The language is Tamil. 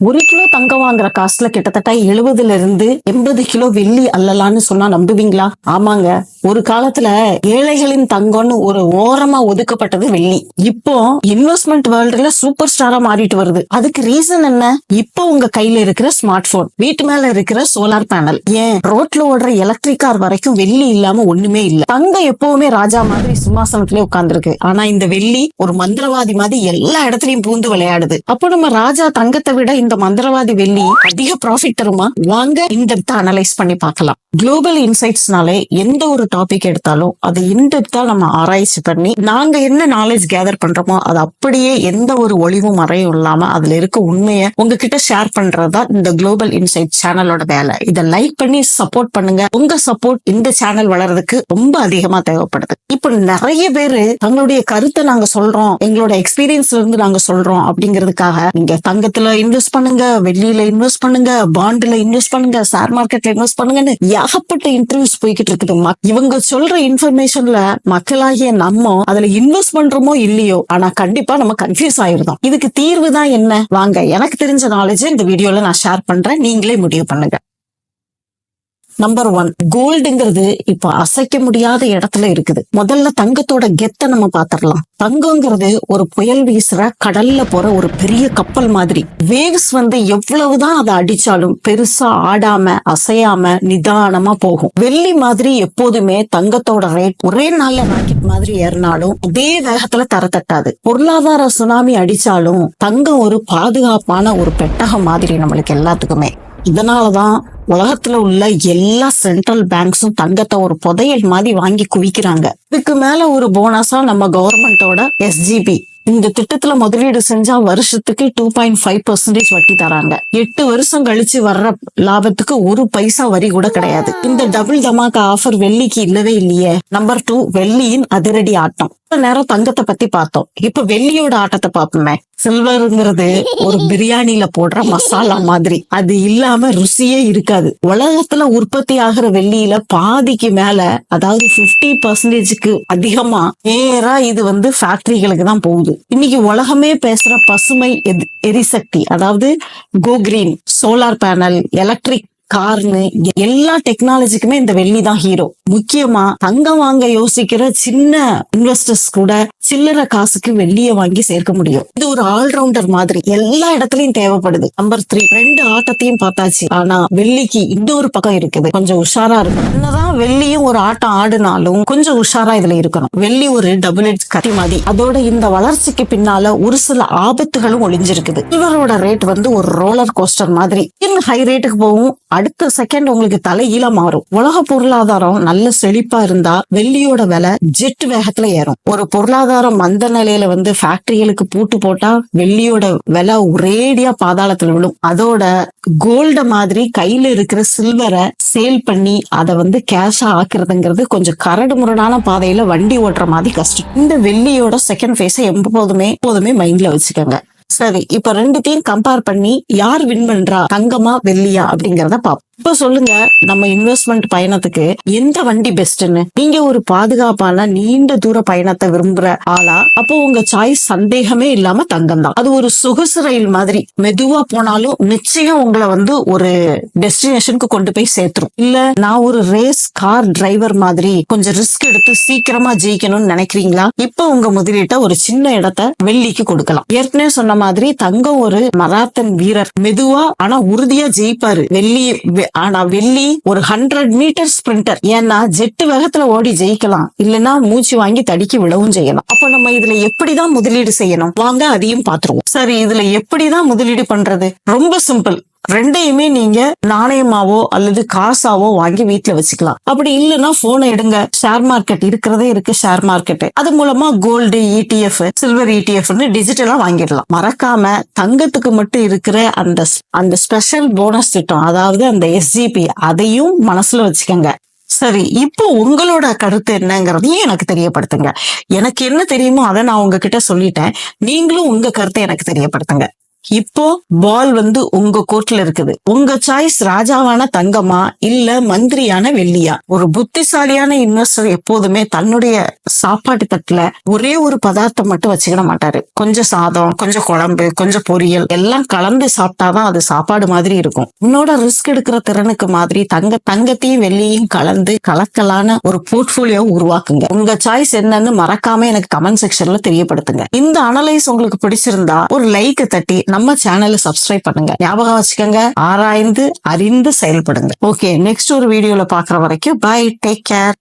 ஒரு கிலோ தங்கம் வாங்குற காசுல கிட்டத்தட்ட எழுபதுல இருந்து எண்பது கிலோ வெள்ளி அல்லலான்னு சொன்னா நம்புவீங்களா? ஆமாங்க. ஒரு காலத்துல ஏழைகளின் தங்கம்னு ஒரு ஓரமா ஒதுக்கப்பட்டது வெள்ளி. இப்போ இன்வெஸ்ட்மெண்ட் வேர்ல்டுல சூப்பர் ஸ்டாரா மாறிட்டு வருது. அதுக்கு ரீசன் என்ன? இப்போ உங்க கையில இருக்கிற ஸ்மார்ட் போன் வீட்டு மேல இருக்கிற சோலார் பேனல் ஏன்? ரோட்ல ஓடுற எலக்ட்ரிக் கார் வரைக்கும் வெள்ளி இல்லாம ஒண்ணுமே இல்ல. தங்கம் எப்பவுமே ராஜா மாதிரி சிம்மாசனத்திலே உட்கார்ந்துருக்கு. ஆனா இந்த வெள்ளி ஒரு மந்திரவாதி மாதிரி எல்லா இடத்துலயும் பூந்து விளையாடுது. அப்போ நம்ம ராஜா தங்கத்தை விட இந்த மந்திரவாதி வெள்ளி அதிக ப்ராஃபிட் தருமா? வாங்க இந்த அனலைஸ் பண்ணி பார்க்கலாம். குளோபல் இன்சைட்ஸ்னாலே எந்த ஒரு டாபிக் எடுத்தாலும் அதை இன்டெப்தா நம்ம ஆராய்ச்சி பண்ணி நாங்க என்ன நாலேஜ் கேதர் பண்றோமோ அது அப்படியே எந்த ஒரு ஒளிவும் மறையும் இல்லாம அதுல இருக்க உண்மையை உங்ககிட்ட ஷேர் பண்றதா இந்த குளோபல் இன்சைட் சேனலோட வேலை. இதை லைக் பண்ணி சப்போர்ட் பண்ணுங்க. உங்க சப்போர்ட் இந்த சேனல் வளர்றதுக்கு ரொம்ப அதிகமா தேவைப்படுது. இப்போ நிறைய பேரு தங்களுடைய கருத்தை நாங்க சொல்றோம் எங்களோட எக்ஸ்பீரியன்ஸ்ல இருந்து நாங்க சொல்றோம் அப்படிங்கிறதுக்காக நீங்க தங்கத்துல இன்வெஸ்ட் பண்ணுங்க வெள்ளியில இன்வெஸ்ட் பண்ணுங்க பாண்ட்ல இன்வெஸ்ட் பண்ணுங்க ஷேர் மார்க்கெட்ல இன்வெஸ்ட் பண்ணுங்கன்னு ஏகப்பட்ட இன்டர்வியூஸ் போய்கிட்டு இருக்குது. இவங்க சொல்ற இன்ஃபர்மேஷன்ல மக்களாகிய நம்ம அதுல இன்வெஸ்ட் பண்றோமோ இல்லையோ ஆனா கண்டிப்பா நம்ம கன்ஃபியூஸ் ஆயிருந்தோம். இதுக்கு தீர்வு தான் என்ன? வாங்க எனக்கு தெரிஞ்ச நாலேஜ் இந்த வீடியோல நான் ஷேர் பண்றேன். நீங்களே முடிவு பண்ணுங்க. நம்பர் ஒன் கோல்டுங்கிறது இப்ப அசைக்க முடியாத இடத்துல இருக்குது. முதல்ல தங்கத்தோட கெத்த நம்ம பாத்திரலாம். தங்கங்கிறது ஒரு புயல் வீசுற கடல்ல போற ஒரு பெரிய கப்பல் மாதிரி. வேவ்ஸ் வந்து எவ்வளவுதான் அதை அடிச்சாலும் பெருசா ஆடாம அசையாம நிதானமா போகும். வெள்ளி மாதிரி எப்போதுமே தங்கத்தோட ரேட் ஒரே நாள்ல ராக்கெட் மாதிரி ஏறினாலும் அதே வேகத்துல தர தட்டாது. பொருளாதார சுனாமி அடிச்சாலும் தங்கம் ஒரு பாதுகாப்பான ஒரு பெட்டகம் மாதிரி நம்மளுக்கு எல்லாத்துக்குமே. இதனாலதான் உலகத்துல உள்ள எல்லா சென்ட்ரல் பேங்க்ஸும் தங்கத்தை ஒரு புதையல் மாதிரி வாங்கி குவிக்கிறாங்க. இதுக்கு மேல ஒரு போனஸா நம்ம கவர்மெண்டோட எஸ்ஜிபி இந்த திட்டத்துல முதலீடு செஞ்சா வருஷத்துக்கு டூ பாயிண்ட் ஃபைவ் பர்சன்டேஜ் வட்டி தராங்க. எட்டு வருஷம் கழிச்சு வர்ற லாபத்துக்கு ஒரு பைசா வரி கூட கிடையாது. இந்த டபுள் தமாக்கா ஆஃபர் வெள்ளிக்கு இல்லவே இல்லையே. நம்பர் டூ வெள்ளியின் அதிரடி ஆட்டம். நேரம் தங்கத்தை பத்தி பார்த்தோம். இப்ப வெள்ளியோட ஆட்டத்தை பார்ப்போமே. சில்வருங்கிறது ஒரு பிரியாணில போடுற மசாலா மாதிரி. அது இல்லாம ருசியே இருக்காது. உலகத்துல உற்பத்தி ஆகிற வெள்ளியில பாதிக்கு மேல அதாவது 50% பர்சன்டேஜுக்கு அதிகமா நேரா இது வந்து ஃபேக்டரிகளுக்கு தான் போகுது. இன்னைக்கு உலகமே பேசுற பசுமை எரிசக்தி அதாவது go green solar panel electric கார்னு எல்லா டெக்னாலஜிக்குமே இந்த வெள்ளி தான் ஹீரோ முக்கியமா தங்கம் வாங்க யோசிக்கிற சின்ன இன்வெஸ்டர்ஸ் கூட சில்லறை காசுக்கு வெள்ளிய வாங்கி சேர்க்க முடியும். இது ஒரு ஆல்ரவுண்டர் மாதிரி. எல்லா இடத்துலயும் தேவைப்படுது. நம்பர் த்ரீ ரெண்டு ஆட்டத்தையும் பார்த்தாச்சு. ஆனா வெள்ளிக்கு இன்னொரு பக்கம் இருக்குது. கொஞ்சம் உஷாரா இருக்கும் என்னதான் வெள்ளியும் ஒரு ஆட்டம் ஆடினாலும் கொஞ்சம் உஷாரா இதுல இருக்கணும். வெள்ளி ஒரு டபுள் எட் கத்தி மாதிரி. அதோட இந்த வளர்ச்சிக்கு பின்னால ஒரு சில ஆபத்துகளும் ஒளிஞ்சிருக்குது. சில்வரோட ரேட் வந்து ஒரு ரோலர் கோஸ்டர் மாதிரி. இன்னும் ஹை ரேட்டுக்கு போகும். அடுத்த செகண்ட் உங்களுக்கு தலைகீழ மாறும். உலக பொருளாதாரம் நல்ல செழிப்பா இருந்தா வெள்ளியோட விலை ஜெட் வேகத்துல ஏறும். ஒரு பொருளாதாரம் மந்த நிலையில வந்து ஃபேக்டரிகளுக்கு பூட்டு போட்டா வெள்ளியோட விலை ஒரேடியா பாதாளத்துல விழும். அதோட கோல்ட மாதிரி கையில இருக்கிற சில்வரை சேல் பண்ணி அதை வந்து கேஷா ஆக்குறதுங்கிறது கொஞ்சம் கரடு முரடான பாதையில வண்டி ஓட்டுற மாதிரி கஷ்டம். இந்த வெள்ளியோட செகண்ட் ஃபேஸை எப்போதுமே எப்போதுமே மைண்ட்ல வச்சுக்கோங்க. சரி இப்ப ரெண்டுத்தையும் கம்பேர் பண்ணி யார் வின் பண்றா? தங்கமா வெள்ளியா அப்படிங்கறத பாப்போம். இப்ப சொல்லுங்க நம்ம இன்வெஸ்ட்மெண்ட் பயணத்துக்கு எந்த வண்டி பெஸ்ட்னு நீங்க ஒரு பாதுகாப்பான நீண்ட தூர பயணத்தை விரும்புற ஆளா அப்போ உங்க சாய்ஸ் சந்தேகமே இல்லாம தங்கம் தான் அது ஒரு சொகுசு ரயில் மாதிரி. மெதுவா போனாலும் நிச்சயம் உங்களை வந்து ஒரு டெஸ்டினேஷனுக்கு கொண்டு போய் சேர்த்துரும். இல்ல நான் ஒரு ரேஸ் கார் டிரைவர் மாதிரி கொஞ்சம் ரிஸ்க் எடுத்து சீக்கிரமா ஜெயிக்கணும்னு நினைக்கிறீங்களா? இப்ப உங்க முதலீட்டை ஒரு சின்ன இடத்த வெள்ளிக்கு கொடுக்கலாம். ஏற்கனவே சொன்ன மாதிரி தங்கம் ஒரு மராத்தன் வீரர். மெதுவா ஆனா உறுதியா ஜெயிப்பாரு. வெள்ளி வெ- ஆனா வெள்ளி ஒரு ஹண்ட்ரட் மீட்டர் ஸ்பிரிண்டர் ஏன்னா ஜெட்டு வேகத்துல ஓடி ஜெயிக்கலாம். இல்லைன்னா மூச்சு வாங்கி தடிக்கி விழவும் செய்யலாம். அப்ப நம்ம இதுல எப்படிதான் முதலீடு செய்யணும்? வாங்க அதையும் பாத்துருவோம் சரி இதுல எப்படிதான் முதலீடு பண்றது? ரொம்ப சிம்பிள் ரெண்டையுமே நீங்க நாணயமாவோ அல்லது காசாவோ வாங்கி வீட்ல வச்சுக்கலாம். அப்படி இல்லைன்னா போனை எடுங்க. ஷேர் மார்க்கெட் இருக்கிறதே இருக்கு ஷேர் மார்க்கெட் அது மூலமா கோல்டு இடிஎஃப் சில்வர் இடிஎஃப்னு டிஜிட்டலா வாங்கிடலாம். மறக்காம தங்கத்துக்கு மட்டும் இருக்கிற அந்த அந்த ஸ்பெஷல் போனஸ் திட்டம் அதாவது அந்த எஸ்ஜிபி அதையும் மனசுல வச்சுக்கோங்க. சரி இப்போ உங்களோட கருத்து என்னங்கிறதையும் எனக்கு தெரியப்படுத்துங்க. எனக்கு என்ன தெரியுமோ அதை நான் உங்ககிட்ட சொல்லிட்டேன். நீங்களும் உங்க கருத்தை எனக்கு தெரியப்படுத்துங்க. இப்போ பால் வந்து உங்க கோர்ட்ல இருக்குது. உங்க சாய்ஸ் ராஜாவான தங்கமா இல்ல மந்திரியான வெள்ளியா? ஒரு புத்திசாலியான இன்வெஸ்டர் எப்போதுமே தன்னுடைய சாப்பாட்டு தட்டுல ஒரே ஒரு பதார்த்தம் மட்டும் வச்சுக்கிட மாட்டாரு. கொஞ்சம் சாதம் கொஞ்சம் குழம்பு கொஞ்சம் பொரியல் எல்லாம் கலந்து சாப்பிட்டாதான் அது சாப்பாடு மாதிரி இருக்கும். உன்னோட ரிஸ்க் எடுக்கிற திறனுக்கு மாதிரி தங்க தங்கத்தையும் வெள்ளியையும் கலந்து கலக்கலான ஒரு போர்ட்போலியோ உருவாக்குங்க. உங்க சாய்ஸ் என்னன்னு மறக்காம எனக்கு கமெண்ட் செக்ஷன்ல தெரியப்படுத்துங்க. இந்த அனலைஸ் உங்களுக்கு பிடிச்சிருந்தா ஒரு லைக் தட்டி நம்ம சேனலை சப்ஸ்கிரைப் பண்ணுங்க. ஞாபகம் வச்சுக்கோங்க. ஆராய்ந்து அறிந்து செயல்படுங்க. ஓகே நெக்ஸ்ட் ஒரு வீடியோல பாக்குற வரைக்கும் பை டேக் கேர்